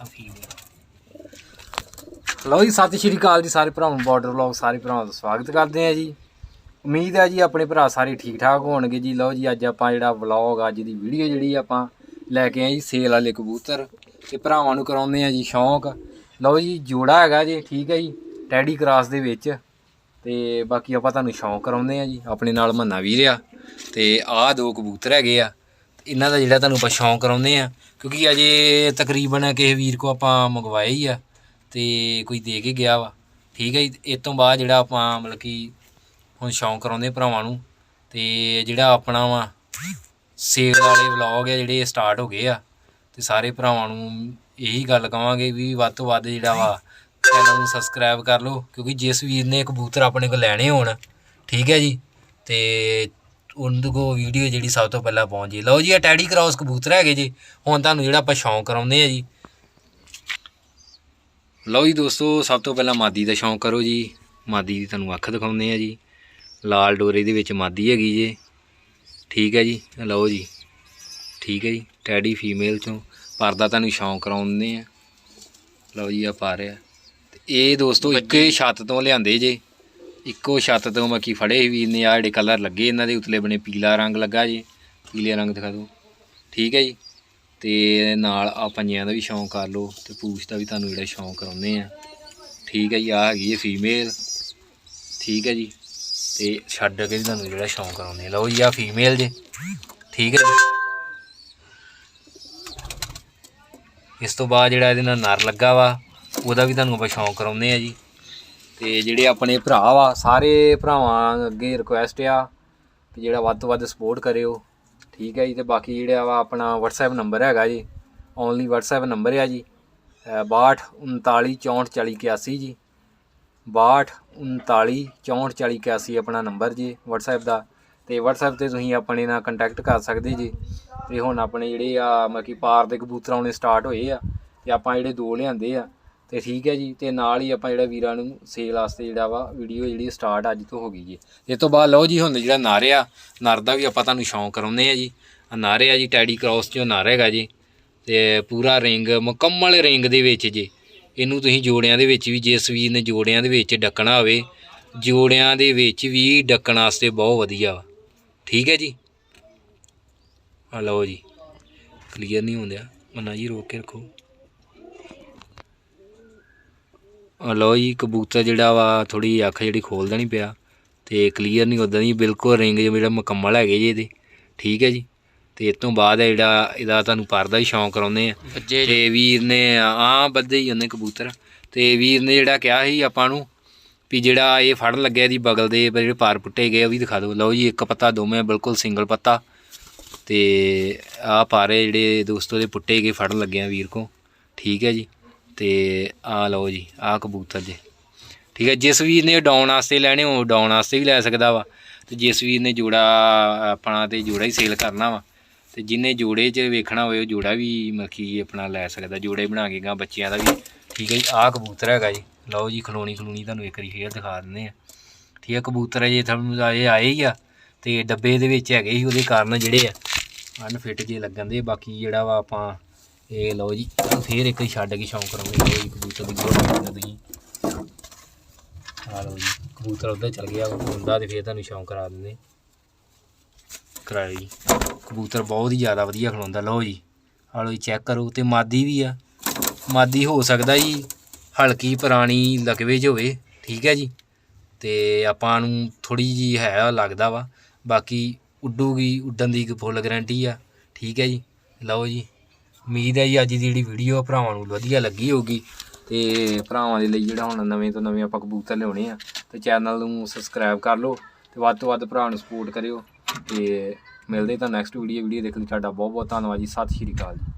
ਆ ਲਓ ਜੀ, ਸਤਿ ਸ਼੍ਰੀ ਅਕਾਲ ਜੀ ਸਾਰੇ ਭਰਾਵਾਂ ਨੂੰ ਬਾਰਡਰ ਵਲੌਗ ਸਾਰੇ ਭਰਾਵਾਂ ਦਾ ਸਵਾਗਤ ਕਰਦੇ ਆ ਜੀ। ਉਮੀਦ ਹੈ ਜੀ ਆਪਣੇ ਭਰਾ ਸਾਰੇ ਠੀਕ ਠਾਕ ਹੋਣਗੇ ਜੀ। ਲਓ ਜੀ, ਅੱਜ ਆਪਾਂ ਜਿਹੜਾ ਵਲੌਗ ਅੱਜ ਦੀ ਵੀਡੀਓ ਜਿਹੜੀ ਆਪਾਂ ਲੈ ਕੇ ਆਏ ਜੀ, ਸੇਲ ਵਾਲੇ ਕਬੂਤਰ। ਤੇ ਭਰਾਵਾਂ ਨੂੰ ਕਰਾਉਂਦੇ ਆ ਜੀ ਸ਼ੌਂਕ। ਲਓ ਜੀ, ਜੋੜਾ ਹੈਗਾ ਜੀ, ਠੀਕ ਹੈ ਜੀ ਟੈਡੀ ਕਰਾਸ ਦੇ ਵਿੱਚ। ਤੇ ਬਾਕੀ ਆਪਾਂ ਤੁਹਾਨੂੰ ਸ਼ੌਂਕ ਕਰਾਉਂਦੇ ਆ ਜੀ, ਆਪਣੇ ਨਾਲ ਮੰਨਾ ਵੀਰ ਆ ਤੇ ਆਹ ਦੋ ਕਬੂਤਰ ਹੈਗੇ ਆ। ਇਹਨਾਂ ਦਾ ਜਿਹੜਾ ਤੁਹਾਨੂੰ ਆਪਾਂ ਸ਼ੌਂਕ ਕਰਾਉਂਦੇ ਆ ਕਿਉਂਕਿ ਅਜੇ ਤਕਰੀਬਨ ਕਿਸੇ ਵੀਰ ਕੋ ਆਪਾਂ ਮੰਗਵਾਏ ਹੀ ਆ ਤੇ ਕੋਈ ਦੇ ਕੇ ਗਿਆ ਵਾ। ਠੀਕ ਹੈ ਜੀ ਇਸ ਤੋਂ ਬਾਅਦ ਜਿਹੜਾ ਆਪਾਂ ਮਤਲਬ ਕਿ ਹੁਣ ਸ਼ੌਂਕ ਕਰਾਉਂਦੇ ਭਰਾਵਾਂ ਨੂੰ, ਤੇ ਜਿਹੜਾ ਆਪਣਾ ਵਾ ਸੇਲ ਵਾਲੇ ਵਲੌਗ ਆ ਜਿਹੜੇ ਸਟਾਰਟ ਹੋ ਗਏ ਆ, ਤੇ ਸਾਰੇ ਭਰਾਵਾਂ ਨੂੰ ਇਹੀ ਗੱਲ ਕਵਾਂਗੇ ਵੀ ਵੱਧ ਤੋਂ ਵੱਧ ਜਿਹੜਾ ਵਾ ਚੈਨਲ ਨੂੰ ਸਬਸਕ੍ਰਾਈਬ ਕਰ ਲਓ, ਕਿਉਂਕਿ ਜਿਸ ਵੀਰ ਨੇ ਕਬੂਤਰ ਆਪਣੇ ਕੋਲ ਲੈਣੇ ਹੋਣ, ਠੀਕ ਹੈ ਜੀ, ਤੇ ਉਹਨਾਂ ਕੋ ਵੀਡੀਓ ਜਿਹੜੀ ਸਭ ਤੋਂ ਪਹਿਲਾਂ ਪਹੁੰਚ ਜੇ ਲਓ ਜੀ ਇਹ ਟੈਡੀ ਕਰਾਸ ਕਬੂਤਰ ਹੈਗੇ ਜੀ। ਹੁਣ ਤੁਹਾਨੂੰ ਜਿਹੜਾ ਆਪਾਂ ਸ਼ੌਂਕ ਕਰਾਉਂਦੇ ਆ ਜੀ। ਲਓ ਜੀ ਦੋਸਤੋ ਸਭ ਤੋਂ ਪਹਿਲਾਂ ਮਾਦੀ ਦਾ ਸ਼ੌਂਕ ਕਰੋ ਜੀ। ਮਾਦੀ ਦੀ ਤੁਹਾਨੂੰ ਅੱਖ ਦਿਖਾਉਂਦੇ ਆ ਜੀ। ਲਾਲ ਡੋਰੇ ਦੇ ਵਿੱਚ ਮਾਦੀ ਹੈਗੀ ਜੀ। ਠੀਕ ਹੈ ਜੀ ਲਓ ਜੀ। ਠੀਕ ਹੈ ਜੀ ਟੈਡੀ ਫੀਮੇਲ ਚੋਂ ਪਰਦਾ ਤੁਹਾਨੂੰ ਸ਼ੌਂਕ ਕਰਾਉਂਦੇ ਆ ਲਓ ਜੀ ਆ ਪਾ ਰਿਹਾ। ਤੇ ਇਹ ਦੋਸਤੋ ਇੱਕੇ ਛੱਤ ਤੋਂ ਲਿਆਂਦੇ ਜੇ। ਇੱਕੋ ਛੱਤ ਤੋਂ ਮੱਕੀ ਫੜੇ ਵੀ ਨੇ ਆ ਜਿਹੜੇ ਕਲਰ ਲੱਗੇ ਇਹਨਾਂ ਦੇ, ਉਤਲੇ ਬਣੇ ਪੀਲਾ ਰੰਗ ਲੱਗਾ ਜੀ, ਪੀਲੇ ਰੰਗ ਦਿਖਾ ਦਿਓ। ਠੀਕ ਹੈ ਜੀ? ਤੇ ਨਾਲ ਆ ਪੰਜਿਆਂ ਦਾ ਵੀ ਸ਼ੌਂਕ ਕਰ ਲਓ, ਤੇ ਪੂਛ ਦਾ ਵੀ ਤੁਹਾਨੂੰ ਜਿਹੜਾ ਸ਼ੌਂਕ ਕਰਾਉਂਦੇ ਆ। ਠੀਕ ਹੈ ਜੀ ਆ ਹੈਗੀ ਹੈ ਫੀਮੇਲ ਠੀਕ ਹੈ ਜੀ? ਤੇ ਛੱਡ ਕੇ ਵੀ ਤੁਹਾਨੂੰ ਜਿਹੜਾ ਸ਼ੌਂਕ ਕਰਾਉਂਦੇ ਆ। ਲਓ ਜੀ ਆ ਫੀਮੇਲ ਜੇ। ਠੀਕ ਹੈ ਜੀ? ਇਸ ਤੋਂ ਬਾਅਦ ਜਿਹੜਾ ਇਹਦੇ ਨਾਲ ਨਰ ਲੱਗਾ ਵਾ, ਉਹਦਾ ਵੀ ਤੁਹਾਨੂੰ ਆਪਾਂ ਸ਼ੌਂਕ ਕਰਾਉਂਦੇ ਆ ਜੀ। ਤੇ ਜਿਹੜੇ ਆਪਣੇ ਭਰਾ ਵਾ, ਸਾਰੇ ਭਰਾਵਾਂ ਅੱਗੇ ਰਿਕੁਐਸਟ ਆ ਕਿ ਜਿਹੜਾ ਵੱਧ ਤੋਂ ਵੱਧ ਸਪੋਰਟ ਕਰਿਓ। ਠੀਕ ਹੈ ਜੀ, ਤੇ ਬਾਕੀ ਜਿਹੜਾ ਵਾ ਆਪਣਾ WhatsApp ਨੰਬਰ ਹੈਗਾ ਜੀ ਓਨਲੀ WhatsApp ਨੰਬਰ ਆ ਜੀ ਅਹ 62 39 64 40 81 ਜੀ। 62 39 64 40 81 ਆਪਣਾ ਨੰਬਰ ਜੀ, WhatsApp ਦਾ। ਤੇ WhatsApp ਤੇ ਤੁਸੀਂ ਆਪਣੇ ਨਾਲ ਕੰਟੈਕਟ ਕਰ ਸਕਦੇ ਜੀ। ਤੇ ਹੁਣ ਆਪਣੇ ਜਿਹੜੇ ਆ, ਮਤਲਬ ਕਿ ਪਾਰ ਦੇ ਕਬੂਤਰ ਆਉਣੇ ਸਟਾਰਟ ਹੋਏ ਆ, ਤੇ ਆਪਾਂ ਜਿਹੜੇ ਦੋ ਲਿਆਂਦੇ ਆ ਤੇ ਠੀਕ ਹੈ ਜੀ, ਤੇ ਨਾਲ ਹੀ ਆਪਾਂ ਜਿਹੜਾ ਵੀਰਾਂ ਨੂੰ ਸੇਲ ਵਾਸਤੇ ਜਿਹੜਾ ਵਾ ਵੀਡੀਓ ਜਿਹੜੀ ਸਟਾਰਟ ਅੱਜ ਤੋਂ ਹੋ ਗਈ ਜੀ। ਇਸ ਤੋਂ ਬਾਅਦ ਲਓ ਜੀ, ਹੁਣ ਜਿਹੜਾ ਨਰ ਆ ਨਰ ਦਾ ਵੀ ਆਪਾਂ ਤੁਹਾਨੂੰ ਸ਼ੌਂਕ ਕਰਾਉਂਦੇ ਆ ਜੀ। ਆਹ ਆ ਜੀ ਟੈਡੀ ਕ੍ਰਾਸ ਚੋਂ ਨਰ ਹੈਗਾ ਜੀ। ਤੇ ਪੂਰਾ ਰਿੰਗ ਮੁਕੰਮਲ ਰਿੰਗ ਦੇ ਵਿੱਚ ਜੀ। ਇਹਨੂੰ ਤੁਸੀਂ ਜੋੜਿਆਂ ਦੇ ਵਿੱਚ ਵੀ, ਜੇ ਸਵੀਰ ਨੇ ਜੋੜਿਆਂ ਦੇ ਵਿੱਚ ਡੱਕਣਾ ਹੋਵੇ, ਜੋੜਿਆਂ ਦੇ ਵਿੱਚ ਵੀ ਡੱਕਣ ਵਾਸਤੇ ਬਹੁਤ ਵਧੀਆ ਵਾ। ਠੀਕ ਹੈ ਜੀ? ਆ ਲਓ ਜੀ। ਕਲੀਅਰ ਨਹੀਂ ਹੁੰਦਿਆ। ਮਨਾ ਜੀ, ਰੋਕ ਕੇ ਰੱਖੋ ਆ ਲਓ ਜੀ ਕਬੂਤਰ ਜਿਹੜਾ ਵਾ ਥੋੜੀ ਅੱਖ ਜਿਹੜੀ ਖੋਲਦਾ ਨਹੀਂ ਪਿਆ ਤੇ ਕਲੀਅਰ ਨਹੀਂ ਉਦਾਂ ਦੀ ਬਿਲਕੁਲ ਰਿੰਗ ਜਿਹੜਾ ਮੁਕੰਮਲ ਹੈਗੇ ਜੀ ਇਹਦੇ। ਠੀਕ ਹੈ ਜੀ? ਤੇ ਇਸ ਤੋਂ ਬਾਅਦ ਹੈ ਜਿਹੜਾ ਇਹਦਾ ਤੁਹਾਨੂੰ ਪਰਦਾ ਹੀ ਸ਼ੌਂਕ ਕਰਾਉਂਦੇ ਆ ਤੇ ਵੀਰ ਨੇ ਆ ਬੱਦੇ ਹੀ ਉਹਨੇ ਕਬੂਤਰ। ਤੇ ਵੀਰ ਨੇ ਜਿਹੜਾ ਕਿਹਾ ਸੀ ਆਪਾਂ ਨੂੰ ਵੀ ਜਿਹੜਾ ਇਹ ਫੜ ਲੱਗਿਆ ਦੀ ਬਗਲ ਦੇ ਜਿਹੜੇ ਪਾਰ ਪੁੱਟੇ ਗਏ ਉਹ ਵੀ ਦਿਖਾ ਦਿਓ। ਲਓ ਜੀ ਇੱਕ ਪੱਤਾ ਦੋਵੇਂ ਬਿਲਕੁਲ ਸਿੰਗਲ ਪੱਤਾ। ਤੇ ਆ ਪਾਰੇ ਜਿਹੜੇ ਦੋਸਤੋ ਦੇ ਪੁੱਟੇ ਗਏ ਫੜਨ ਲੱਗਿਆ ਵੀਰ ਕੋ ਠੀਕ ਹੈ ਜੀ? ਤੇ ਆ ਲਓ ਜੀ, ਆ ਕਬੂਤਰ ਜੇ। ਠੀਕ ਹੈ, ਜਿਸ ਵੀਰ ਨੇ ਡਾਉਣ ਵਾਸਤੇ ਲੈਣੇ ਹੋ ਡਾਉਣ ਵਾਸਤੇ ਵੀ ਲੈ ਸਕਦਾ ਵਾ। ਤੇ ਜਿਸ ਵੀਰ ਨੇ ਜੋੜਾ ਆਪਣਾ ਤੇ ਜੋੜਾ ਹੀ ਸੇਲ ਕਰਨਾ ਵਾ, ਤੇ ਜਿਹਨੇ ਜੋੜੇ 'ਚ ਵੇਖਣਾ ਹੋਵੇ, ਉਹ ਜੋੜਾ ਵੀ ਮੱਖੀ ਆਪਣਾ ਲੈ ਸਕਦਾ, ਜੋੜੇ ਬਣਾ ਕੇ ਗਾ ਬੱਚਿਆਂ ਦਾ ਵੀ। ਠੀਕ ਹੈ ਜੀ, ਆਹ ਕਬੂਤਰ ਹੈਗਾ ਜੀ। ਲਓ ਜੀ, ਖਲੋਣੀ ਖਲੋਣੀ ਤੁਹਾਨੂੰ ਇੱਕ ਵਾਰੀ ਫੇਰ ਦਿਖਾ ਦਿੰਦੇ ਆ ਠੀਕ ਹੈ, ਕਬੂਤਰ ਜੇ ਤੁਹਾਨੂੰ ਆਏ ਆਏ ਹੀ ਆ, ਤੇ ਡੱਬੇ ਦੇ ਵਿੱਚ ਹੈਗੇ ਸੀ ਉਹਦੇ ਕਾਰਨ ਜਿਹੜੇ ਆ ਅਨਫਿਟ ਜੇ ਲੱਗਣ ਦੇ, ਬਾਕੀ ਜਿਹੜਾ ਵਾ ਆਪਾਂ ਇਹ ਲਓ ਜੀ ਤੁਹਾਨੂੰ ਫੇਰ ਇੱਕ ਛੱਡ ਕੇ ਸ਼ੌਂਕ ਕਰਾਂਗੇ ਲਓ ਜੀ ਕਬੂਤਰ ਦੀ ਗੋਲ ਕਰਨਾ ਤੁਸੀਂ। ਆ ਲਓ ਜੀ, ਕਬੂਤਰ ਉੱਧਰ ਚਲ ਗਿਆ ਹੁੰਦਾ ਤੇ ਫੇਰ ਤੁਹਾਨੂੰ ਸ਼ੌਂਕ ਕਰਾ ਦਿੰਦੇ। ਕਰਾਇਆ ਜੀ। ਕਬੂਤਰ ਬਹੁਤ ਹੀ ਜ਼ਿਆਦਾ ਵਧੀਆ ਖਲੋਂਦਾ, ਲਓ ਜੀ। ਆ ਲਓ ਜੀ ਚੈੱਕ ਕਰੋ, ਤੇ ਮਾਦੀ ਵੀ ਆ। ਮਾਦੀ ਹੋ ਸਕਦਾ ਜੀ, ਹਲਕੀ ਪੁਰਾਣੀ ਲਕਵੇ 'ਚ ਹੋਵੇ, ਠੀਕ ਹੈ ਜੀ। ਤੇ ਆਪਾਂ ਨੂੰ ਥੋੜੀ ਜੀ ਹੈ, ਲੱਗਦਾ ਵਾ। ਬਾਕੀ ਉੱਡੂਗੀ, ਉੱਡਣ ਦੀ ਫੁੱਲ ਗਾਰੰਟੀ ਆ, ਠੀਕ ਹੈ ਜੀ। ਲਓ ਜੀ। ਉਮੀਦ ਹੈ ਜੀ ਅੱਜ ਦੀ ਜਿਹੜੀ ਵੀਡੀਓ ਭਰਾਵਾਂ ਨੂੰ ਵਧੀਆ ਲੱਗੀ ਹੋਊਗੀ ਤੇ ਭਰਾਵਾਂ ਦੇ ਲਈ ਜਿਹੜਾ ਹੁਣ ਨਵੇਂ ਤੋਂ ਨਵੇਂ ਆਪਾਂ ਕਬੂਤਰ ਲਿਆਉਣੇ ਆ, ਤੇ ਚੈਨਲ ਨੂੰ ਸਬਸਕ੍ਰਾਈਬ ਕਰ ਲਓ ਤੇ ਵੱਧ ਤੋਂ ਵੱਧ ਭਰਾ ਨੂੰ ਸਪੋਰਟ ਕਰਿਓ ਤੇ ਮਿਲਦੇ ਤਾਂ ਨੈਕਸਟ ਵੀਡੀਓ ਵੀਡੀਓ ਦੇਖਣ ਲਈ ਤੁਹਾਡਾ ਬਹੁਤ ਬਹੁਤ ਧੰਨਵਾਦ ਜੀ। ਸਤਿ ਸ਼੍ਰੀ ਅਕਾਲ ਜੀ।